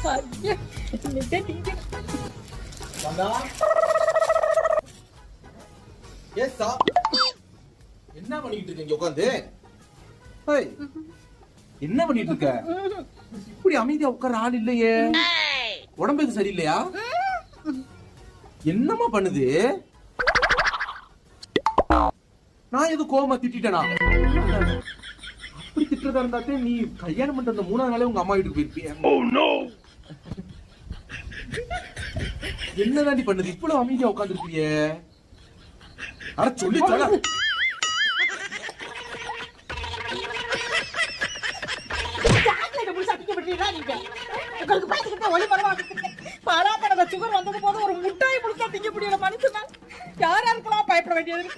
ஐயா, இன்னைக்கே திங்க. வந்தா ஏ சா என்ன பண்ணிட்டு இருக்க இங்க உட்காந்து ஏய், என்ன பண்ணிட்டு இருக்க? இப்படி அமைதியா உட்கார ஆள் இல்லையே. உடம்பு எதுவும் சரியில்லையா? என்னம்மா பண்ணுது? நான் எதுவும் கோவமா திட்டிட்டேனா? அப்படி திட்டுறதா இருந்தாத்தே நீ கல்யாணம் பண்ற அந்த மூணாவது நாளே உங்க அம்மா வீட்டுக்கு போயிருப்பிய. என்னதாண்டி பண்ணுது? இவ்வளவு அமைதியா உட்காந்துருக்கிய அட சொல்லி நீங்க? உங்களுக்கு பார்த்துக்கிட்டு ஒளி மரமா பாலாக்கடலை சுகர் வந்தது போது ஒரு முட்டாய் புடிச்சா திங்க முடியல மனுஷனா. யாரா இருக்கலாம் பயப்பட வேண்டியது?